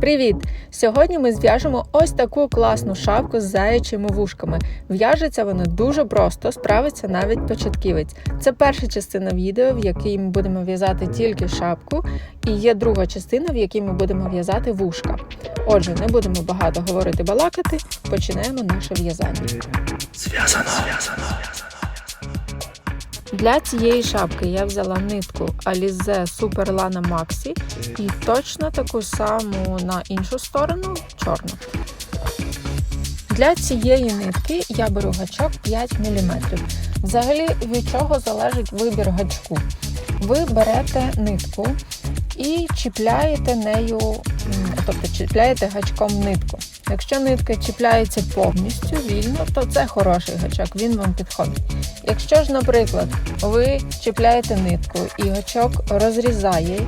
Привіт! Сьогодні ми зв'яжемо ось таку класну шапку з заячими вушками. В'яжеться вона дуже просто, справиться навіть початківець. Це перша частина відео, в якій ми будемо в'язати тільки шапку, і є друга частина, в якій ми будемо в'язати вушка. Отже, не будемо багато говорити балакати, починаємо наше в'язання. Зв'язано. Зв'язано. Для цієї шапки я взяла нитку Alize Super Lana Maxi і точно таку саму на іншу сторону чорну. Для цієї нитки я беру гачок 5 мм. Взагалі, від чого залежить вибір гачку. Ви берете нитку і чіпляєте нею, тобто чіпляєте гачком нитку. Якщо нитка чіпляється повністю вільно, то це хороший гачок, він вам підходить. Якщо ж, наприклад, ви чіпляєте нитку і гачок розрізає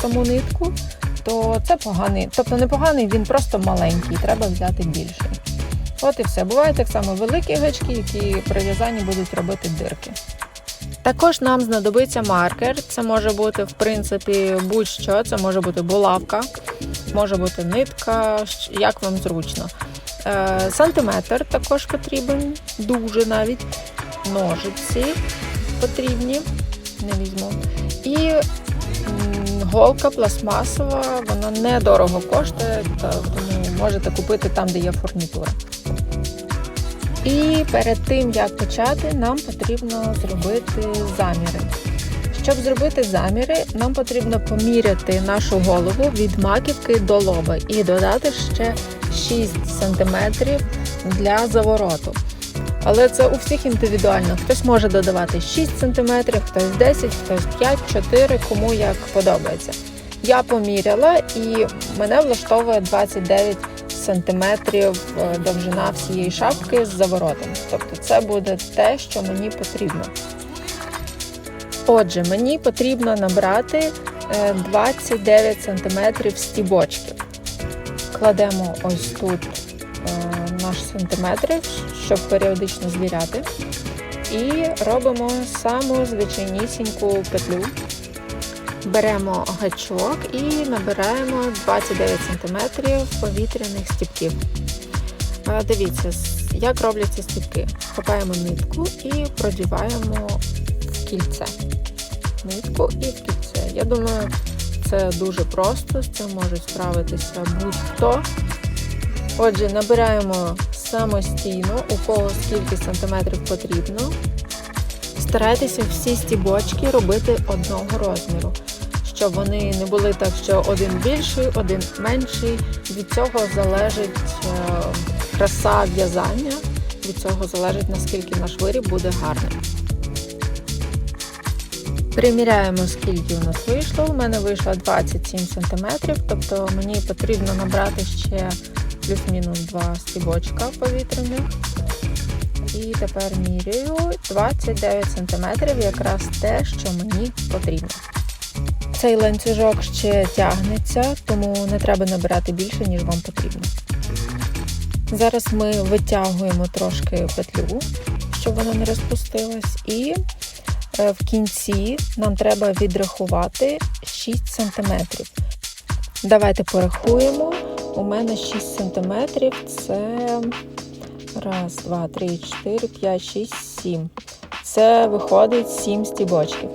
саму нитку, то це поганий, тобто не поганий, він просто маленький, треба взяти більший. От і все. Бувають так само великі гачки, які при в'язанні будуть робити дирки. Також нам знадобиться маркер. Це може бути, в принципі, будь-що. Це може бути булавка, може бути нитка, як вам зручно. Е, сантиметр також потрібен, дуже навіть. Ножиці потрібні, не візьму. І голка пластмасова, вона недорого коштує, тому можете купити там, де є фурнітура. І перед тим, як почати, нам потрібно зробити заміри. Щоб зробити заміри, нам потрібно поміряти нашу голову від маківки до лоба і додати ще 6 см для завороту. Але це у всіх індивідуально. Хтось може додавати 6 см, хтось 10, хтось 5, 4, кому як подобається. Я поміряла і мене влаштовує 29 сантиметрів е, довжина всієї шапки з заворотом. Тобто це буде те, що мені потрібно. Отже, мені потрібно набрати е, 29 сантиметрів стібочків. Кладемо ось тут е, наш сантиметр, щоб періодично звіряти. І робимо саму звичайнісіньку петлю. Беремо гачок і набираємо 29 см повітряних стіпків. Е, Дивіться, як робляться стіпки. Хапаємо нитку і продіваємо в кільце. Нитку і кільце. Я думаю, це дуже просто, з цим може справитися будь-хто. Отже, набираємо самостійно, у кого скільки сантиметрів потрібно. Старайтеся всі стібочки робити одного розміру, щоб вони не були так, що один більший, один менший. Від цього залежить е, краса в'язання, від цього залежить наскільки наш виріб буде гарним. Приміряємо, скільки у нас вийшло. У мене вийшло 27 см, тобто мені потрібно набрати ще плюс-мінус 2 стібочка повітряних. І тепер міряю 29 см, якраз те, що мені потрібно. Цей ланцюжок ще тягнеться, тому не треба набирати більше, ніж вам потрібно. Зараз ми витягуємо трошки петлю, щоб вона не розпустилась, і в кінці нам треба відрахувати 6 см. Давайте порахуємо. У мене 6 см це Раз, два, три, чотири, п'ять, шість, сім. Це виходить сім стібочків.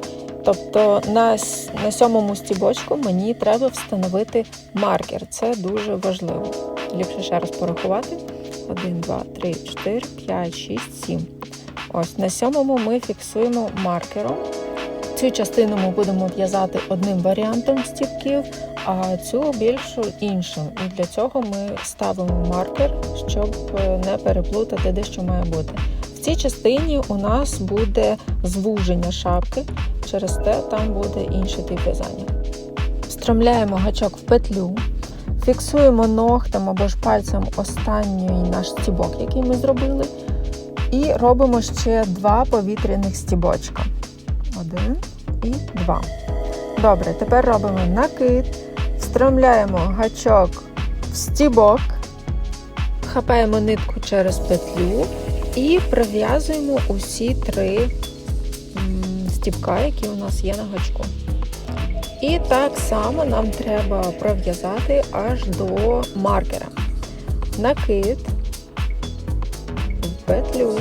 Тобто на, на сьомому стібочку мені треба встановити маркер. Це дуже важливо. Ліпше ще раз порахувати. Один, два, три, чотири, п'ять, шість, сім. Ось на сьомому ми фіксуємо маркером. Цю частину ми будемо в'язати одним варіантом стібків, а цю більшу іншим. І для цього ми ставимо маркер, щоб е, не переплутати, де що має бути. В цій частині у нас буде звуження шапки, через те там буде інший тип в'язання. Встромляємо гачок в петлю, фіксуємо ногтем або ж пальцем останній наш стібок, який ми зробили, і робимо ще два повітряних стібочка. Один і два. Добре, тепер робимо накид, встромляємо гачок в стібок, хапаємо нитку через петлю і прив'язуємо усі три стібка, які у нас є на гачку. І так само нам треба пров'язати аж до маркера. Накид петлю.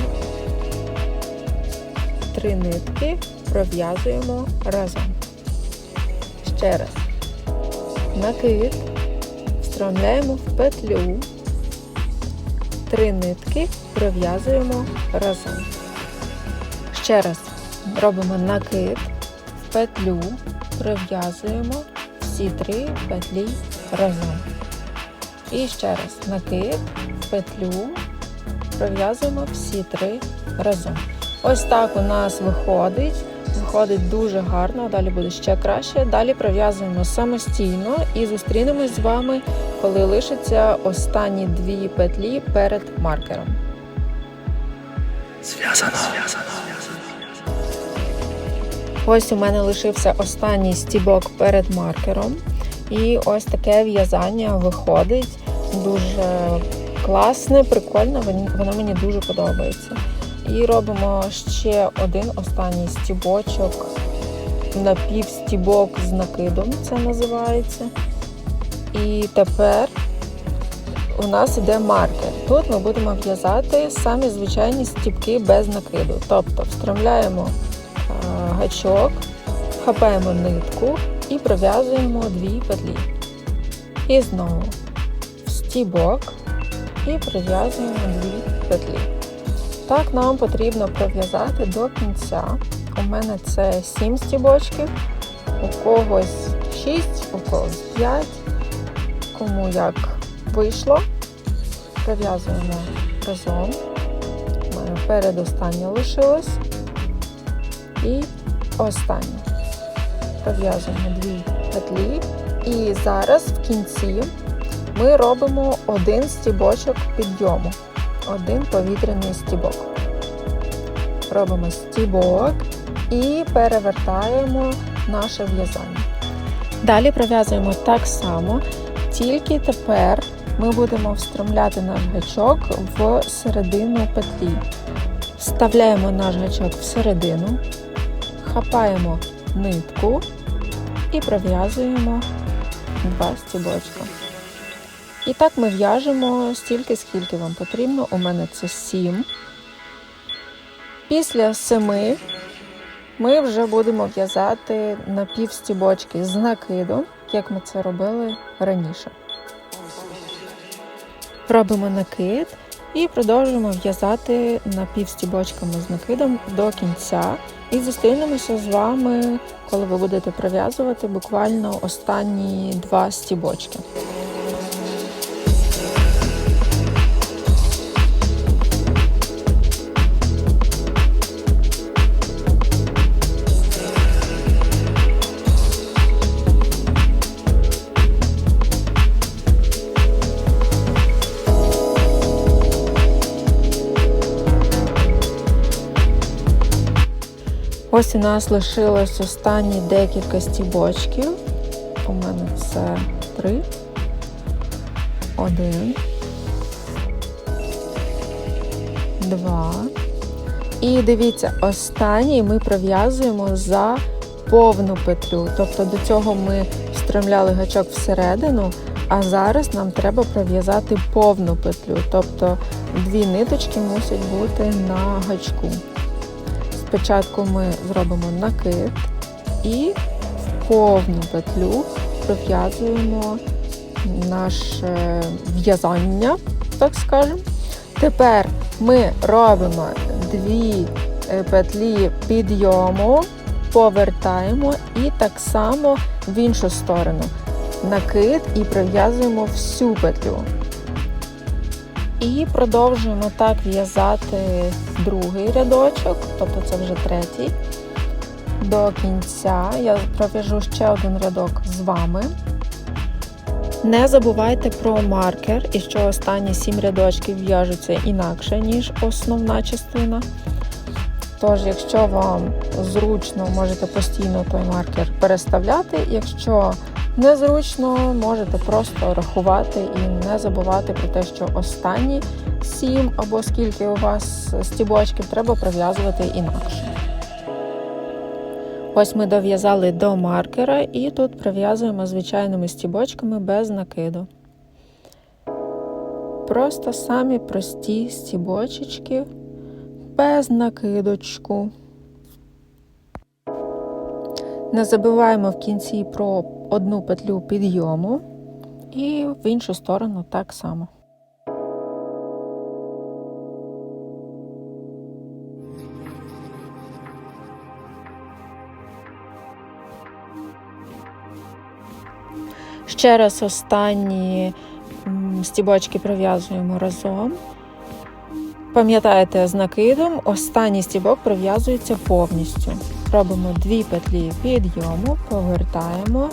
Три нитки пров'язуємо разом. Ще раз. Накид, встромляємо в петлю. Три нитки пров'язуємо разом. Ще раз робимо накид в петлю, пров'язуємо всі три петлі разом. І ще раз накид в петлю, пров'язуємо всі три разом. Ось так у нас виходить. Виходить дуже гарно, далі буде ще краще. Далі пров'язуємо самостійно і зустрінемось з вами, коли лишаться останні дві петлі перед маркером. Зв'язано. Ось у мене лишився останній стібок перед маркером. І ось таке в'язання виходить. Дуже класне, прикольне, воно мені дуже подобається. І робимо ще один останній стібочок, напівстібок з накидом, це називається. І тепер у нас іде маркер. Тут ми будемо в'язати самі звичайні стібки без накиду. Тобто встромляємо гачок, хапаємо нитку і пров'язуємо дві петлі. І знову в стібок і пров'язуємо дві петлі. Так нам потрібно пров'язати до кінця. У мене це 7 стібочків, у когось 6, у когось 5, кому як вийшло. Пров'язуємо разом. У мене передостаннє лишилось. І останнє. Пров'язуємо дві петлі. І зараз в кінці ми робимо один стібочок підйому. Один повітряний стібок. Робимо стібок і перевертаємо наше в'язання. Далі пров'язуємо так само, тільки тепер ми будемо встромляти наш гачок в середину петлі. Вставляємо наш гачок всередину, хапаємо нитку і пров'язуємо два стібочка. І так ми в'яжемо стільки, скільки вам потрібно. У мене це 7. Після 7 ми вже будемо в'язати напівстібочки з накидом, як ми це робили раніше. Робимо накид і продовжуємо в'язати напівстібочками з накидом до кінця. І зустрінемося з вами, коли ви будете пров'язувати буквально останні два стібочки. Ось у нас лишилось останні декілька стібочків. У мене це три, один, два. І дивіться, останній ми пров'язуємо за повну петлю. Тобто до цього ми встромляли гачок всередину, а зараз нам треба пров'язати повну петлю. Тобто дві ниточки мусять бути на гачку. Спочатку ми зробимо накид і в повну петлю пров'язуємо наше в'язання, так скажемо. Тепер ми робимо дві е, петлі підйому, повертаємо і так само в іншу сторону. Накид і пров'язуємо всю петлю. І продовжуємо так в'язати другий рядочок, тобто це вже третій. До кінця я пров'яжу ще один рядок з вами. Не забувайте про маркер і що останні 7 рядочків в'яжуться інакше, ніж основна частина. Тож, якщо вам зручно, можете постійно той маркер переставляти. Якщо незручно, можете просто рахувати і не забувати про те, що останні 7 або скільки у вас стібочків треба прив'язувати інакше. Ось ми дов'язали до маркера і тут прив'язуємо звичайними стібочками без накиду. Просто самі прості стібочечки без накидочку. Не забуваємо в кінці про одну петлю підйому і в іншу сторону так само. Ще раз останні стібочки пров'язуємо разом. Пам'ятаєте, з накидом останній стібок пров'язується повністю. Робимо дві петлі підйому, повертаємо.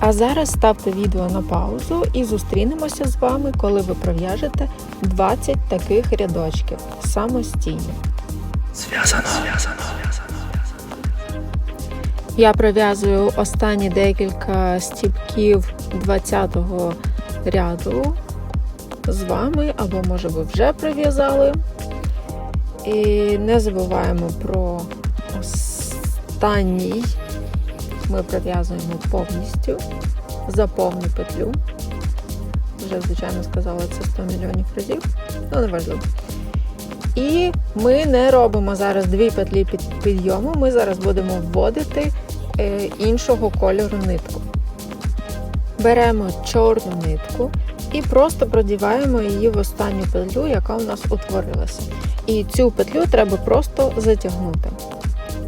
А зараз ставте відео на паузу і зустрінемося з вами, коли ви пров'яжете 20 таких рядочків самостійно. Зв'язано. Зв'язано. зв'язано. Я пров'язую останні декілька стібків 20-го ряду з вами, або може ви вже прив'язали. І не забуваємо про останній. Ми пров'язуємо повністю за повну петлю. Вже, звичайно, сказала це 100 мільйонів разів, але важливо. І ми не робимо зараз дві петлі під підйому, ми зараз будемо вводити е, іншого кольору нитку. Беремо чорну нитку і просто продіваємо її в останню петлю, яка у нас утворилася. І цю петлю треба просто затягнути.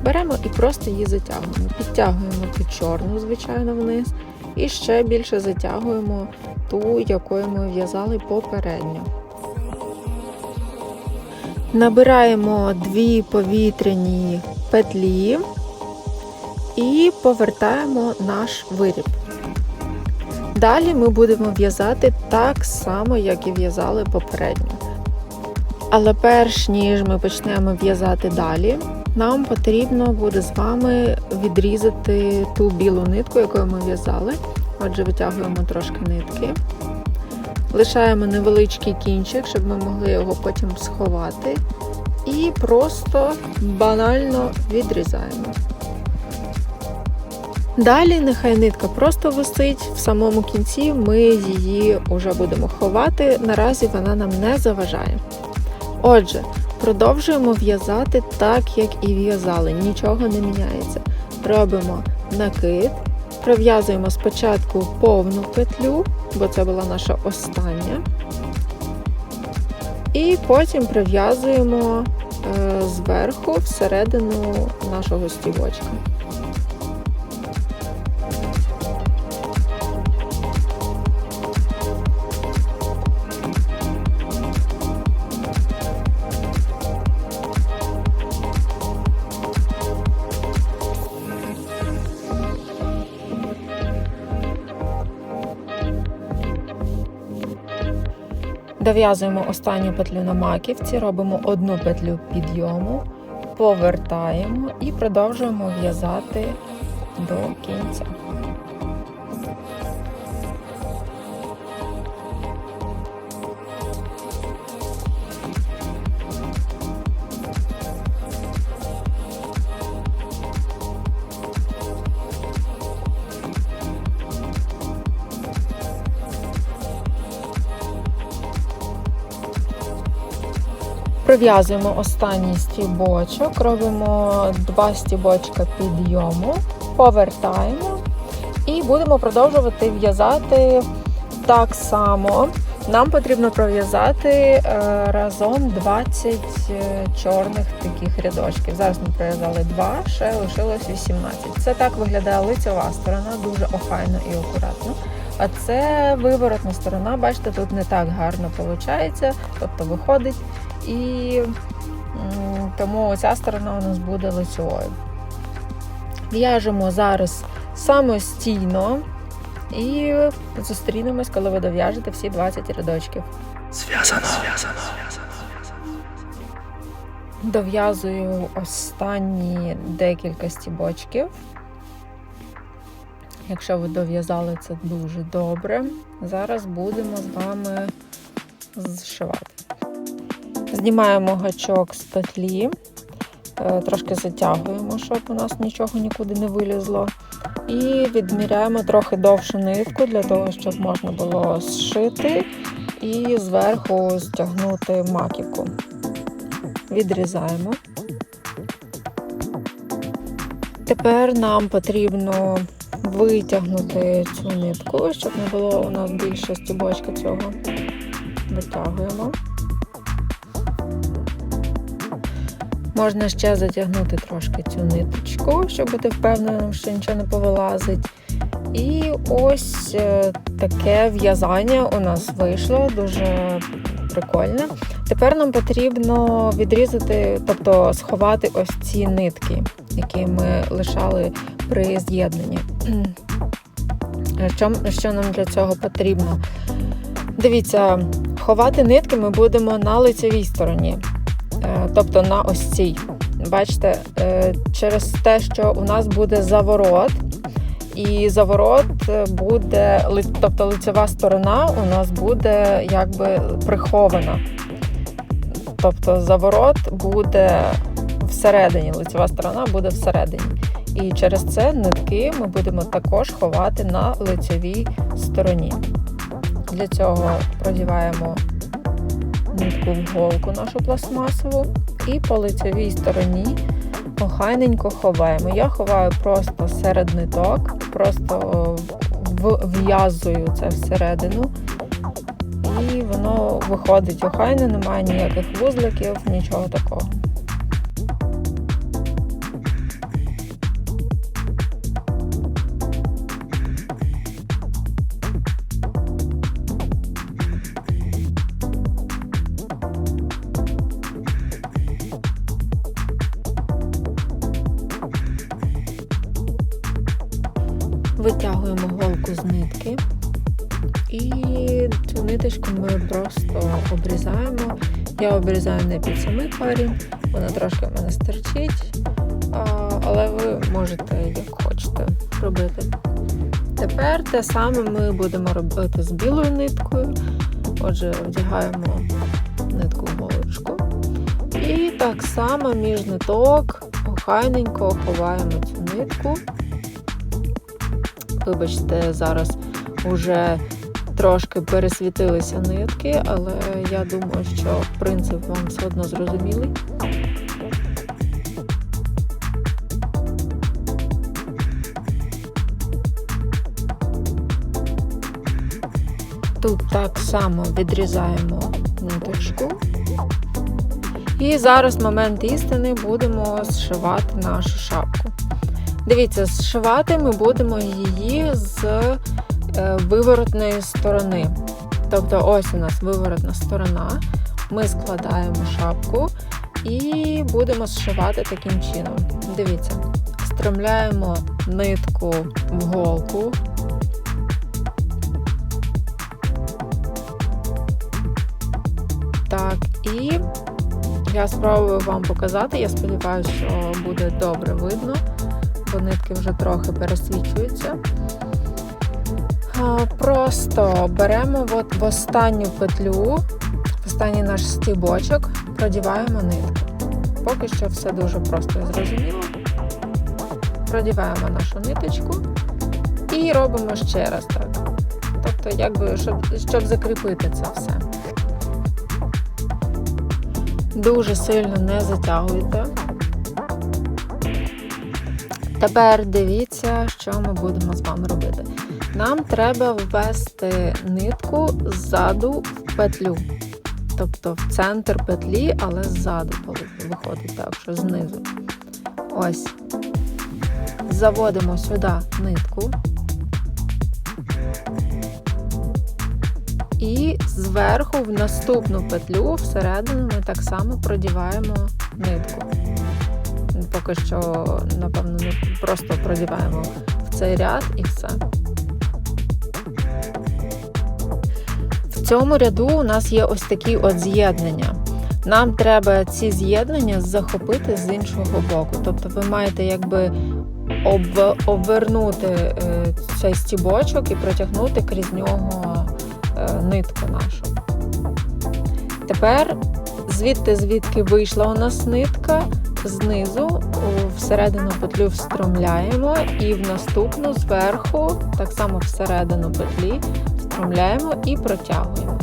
Беремо і просто її затягуємо. Підтягуємо ту чорну, звичайно, вниз, і ще більше затягуємо ту, якою ми в'язали попередньо. Набираємо дві повітряні петлі і повертаємо наш виріб. Далі ми будемо в'язати так само, як і в'язали попередньо. Але перш ніж ми почнемо в'язати далі, нам потрібно буде з вами відрізати ту білу нитку, якою ми в'язали. Отже, витягуємо трошки нитки. Лишаємо невеличкий кінчик, щоб ми могли його потім сховати. І просто банально відрізаємо. Далі нехай нитка просто висить, в самому кінці ми її вже будемо ховати, наразі вона нам не заважає. Отже, продовжуємо в'язати так, як і в'язали, нічого не міняється. Робимо накид, пров'язуємо спочатку повну петлю, бо це була наша остання. І потім прив'язуємо е, зверху всередину нашого стівочка. Дов'язуємо останню петлю на маківці, робимо одну петлю підйому, повертаємо і продовжуємо в'язати до кінця. Пров'язуємо останній стібочок, робимо два стібочка підйому, повертаємо і будемо продовжувати в'язати так само. Нам потрібно пров'язати е, разом 20 е, чорних таких рядочків. Зараз ми пров'язали 2, ще лишилось 18. Це так виглядає лицьова сторона, дуже охайно і акуратно. А це виворотна сторона, бачите, тут не так гарно виходить, тобто виходить. І тому ця сторона у нас буде лицьовою. В'яжемо зараз самостійно і зустрінемось, коли ви дов'яжете всі 20 рядочків. Зв'язано. Зв'язано. Дов'язую останні декілька стібочків. Якщо ви дов'язали це дуже добре, зараз будемо з вами зшивати. Знімаємо гачок з петлі, Е, Трошки затягуємо, щоб у нас нічого нікуди не вилізло. І відміряємо трохи довшу нитку для того, щоб можна було зшити і зверху стягнути маківку. Відрізаємо. Тепер нам потрібно витягнути цю нитку, щоб не було у нас більше стібочка цього. Витягуємо. Можна ще затягнути трошки цю ниточку, щоб бути впевненим, що нічого не повилазить. І ось е, таке в'язання у нас вийшло, дуже прикольне. Тепер нам потрібно відрізати, тобто сховати ось ці нитки, які ми лишали при з'єднанні. Що, що нам для цього потрібно? Дивіться, ховати нитки ми будемо на лицевій стороні, е, тобто на ось цій. Бачите, е, через те, що у нас буде заворот, і заворот буде, тобто лицева сторона у нас буде якби прихована. Тобто заворот буде всередині, лицева сторона буде всередині. І через це нитки ми будемо також ховати на лицевій стороні. Для цього продіваємо в голку нашу пластмасову і по лицевій стороні охайненько ховаємо. Я ховаю просто серед ниток, просто в'язую вв'язую це всередину. І воно виходить охайно, немає ніяких вузликів, нічого такого. Витягуємо голку з нитки. І цю ниточку ми просто обрізаємо. Я обрізаю не під самий корінь, вона трошки в мене стерчить, але ви можете як хочете робити. Тепер те саме ми будемо робити з білою ниткою. Отже, вдягаємо нитку в голочку. І так само між ниток охайненько ховаємо цю нитку. Вибачте, зараз вже трошки пересвітилися нитки, але я думаю, що принцип вам все одно зрозумілий. Тут так само відрізаємо ниточку. І зараз момент істини будемо зшивати нашу шапку. Дивіться, зшивати ми будемо її з е, виворотної сторони. Тобто, ось у нас виворотна сторона. Ми складаємо шапку і будемо зшивати таким чином. Дивіться, стромляємо нитку в голку. Так, і я спробую вам показати. Я сподіваюся, що буде добре видно, бо нитки вже трохи пересвічуються. Просто беремо от в останню петлю, в останній наш стібочок, продіваємо нитку. Поки що все дуже просто і зрозуміло. Продіваємо нашу ниточку і робимо ще раз так. Тобто, якби, щоб, щоб закріпити це все. Дуже сильно не затягуйте. Тепер дивіться, що ми будемо з вами робити. Нам треба ввести нитку ззаду в петлю. Тобто в центр петлі, але ззаду виходить так, що знизу. Ось. Заводимо сюди нитку. І зверху в наступну петлю всередину ми так само продіваємо нитку. Поки що, напевно, не просто продіваємо в цей ряд і все. В цьому ряду у нас є ось такі от з'єднання. Нам треба ці з'єднання захопити з іншого боку. Тобто ви маєте якби об- обвернути е, цей стібочок і протягнути крізь нього е, нитку нашу. Тепер, звідти, звідки вийшла у нас нитка, знизу всередину петлю встромляємо і в наступну зверху, так само всередину петлі, встромляємо і протягуємо.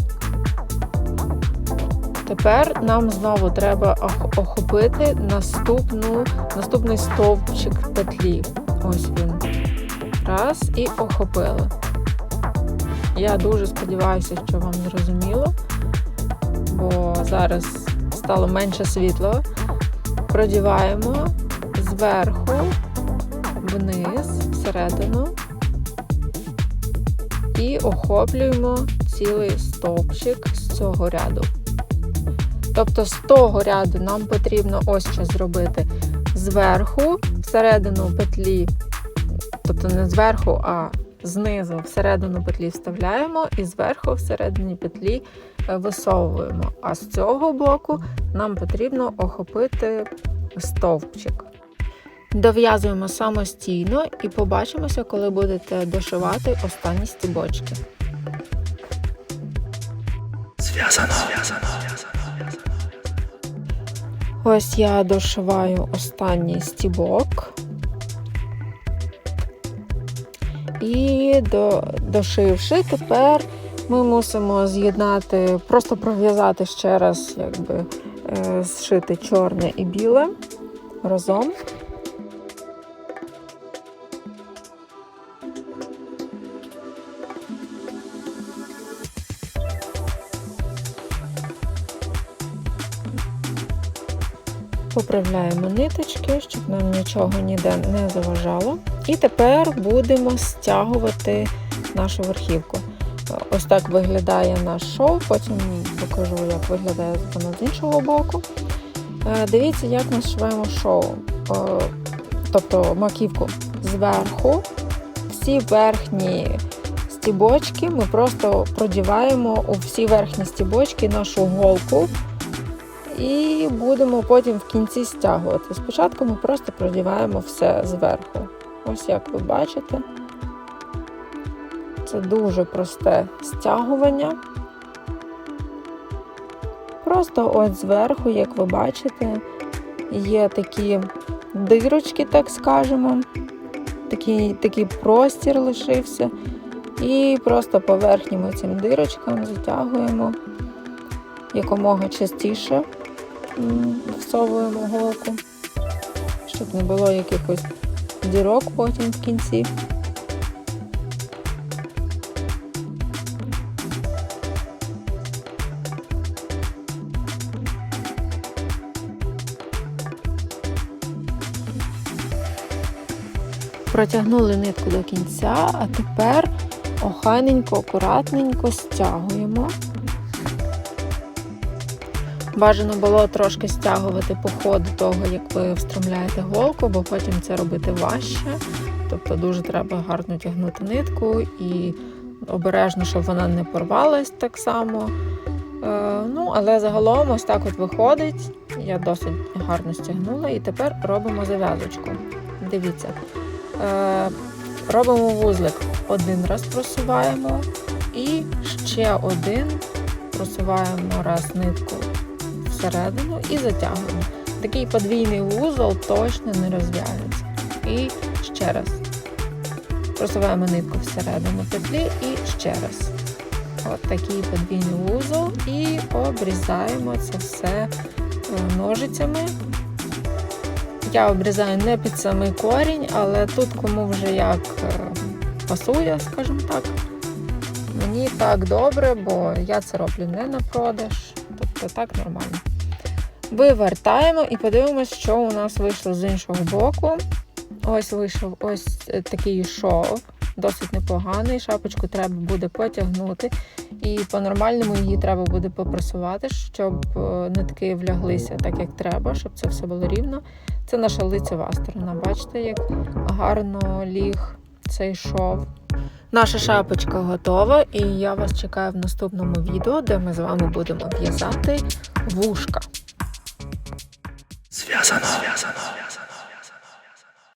Тепер нам знову треба охопити наступну, наступний стовпчик петлі. Ось він. Раз і охопили. Я дуже сподіваюся, що вам зрозуміло, бо зараз стало менше світла. Продіваємо зверху вниз, всередину і охоплюємо цілий стовпчик з цього ряду. Тобто з того ряду нам потрібно ось що зробити зверху, всередину петлі, тобто не зверху, а знизу всередину петлі вставляємо і зверху всередині петлі е, висовуємо. А з цього боку нам потрібно охопити стовпчик. Дов'язуємо самостійно і побачимося, коли будете дошивати останні стібочки. Зв'язано. Зв'язано. Ось я дошиваю останній стібок. І до, дошивши, тепер ми мусимо з'єднати, просто пров'язати ще раз, якби е, зшити чорне і біле разом. Поправляємо ниточки, щоб нам нічого ніде не заважало. І тепер будемо стягувати нашу верхівку. Ось так виглядає наш шов, потім покажу, як виглядає воно з іншого боку. Е, Дивіться, як ми шиваємо шоу, Е, тобто маківку зверху. Всі верхні стібочки ми просто продіваємо у всі верхні стібочки нашу голку. І будемо потім в кінці стягувати. Спочатку ми просто продіваємо все зверху. Ось як ви бачите. Це дуже просте стягування. Просто ось зверху, як ви бачите, є такі дирочки, так скажемо. Такий, такий простір лишився. І просто по верхнім цим дирочкам затягуємо якомога частіше всовуємо голку, щоб не було якихось дірок потім в кінці. Протягнули нитку до кінця, а тепер охайненько, акуратненько стягуємо. Бажано було трошки стягувати по ходу того, як ви встромляєте голку, бо потім це робити важче. Тобто дуже треба гарно тягнути нитку і обережно, щоб вона не порвалась так само. Е, ну, але загалом ось так от виходить. Я досить гарно стягнула і тепер робимо зав'язочку. Дивіться. Е, робимо вузлик. Один раз просуваємо і ще один просуваємо раз нитку всередину і затягуємо. Такий подвійний вузол точно не розв'яжеться. І ще раз. Просуваємо нитку всередину петлі і ще раз. От такий подвійний вузол і обрізаємо це все е, ножицями. Я обрізаю не під самий корінь, але тут кому вже як е, пасує, скажімо так. Мені так добре, бо я це роблю не на продаж, тобто так нормально. Вивертаємо і подивимося, що у нас вийшло з іншого боку. Ось вийшов ось е, такий шов, досить непоганий. Шапочку треба буде потягнути, і по-нормальному її треба буде попресувати, щоб е, нитки вляглися так, як треба, щоб це все було рівно. Це наша лицева сторона. Бачите, як гарно ліг цей шов. Наша шапочка готова, і я вас чекаю в наступному відео, де ми з вами будемо в'язати вушка. スフィアサ。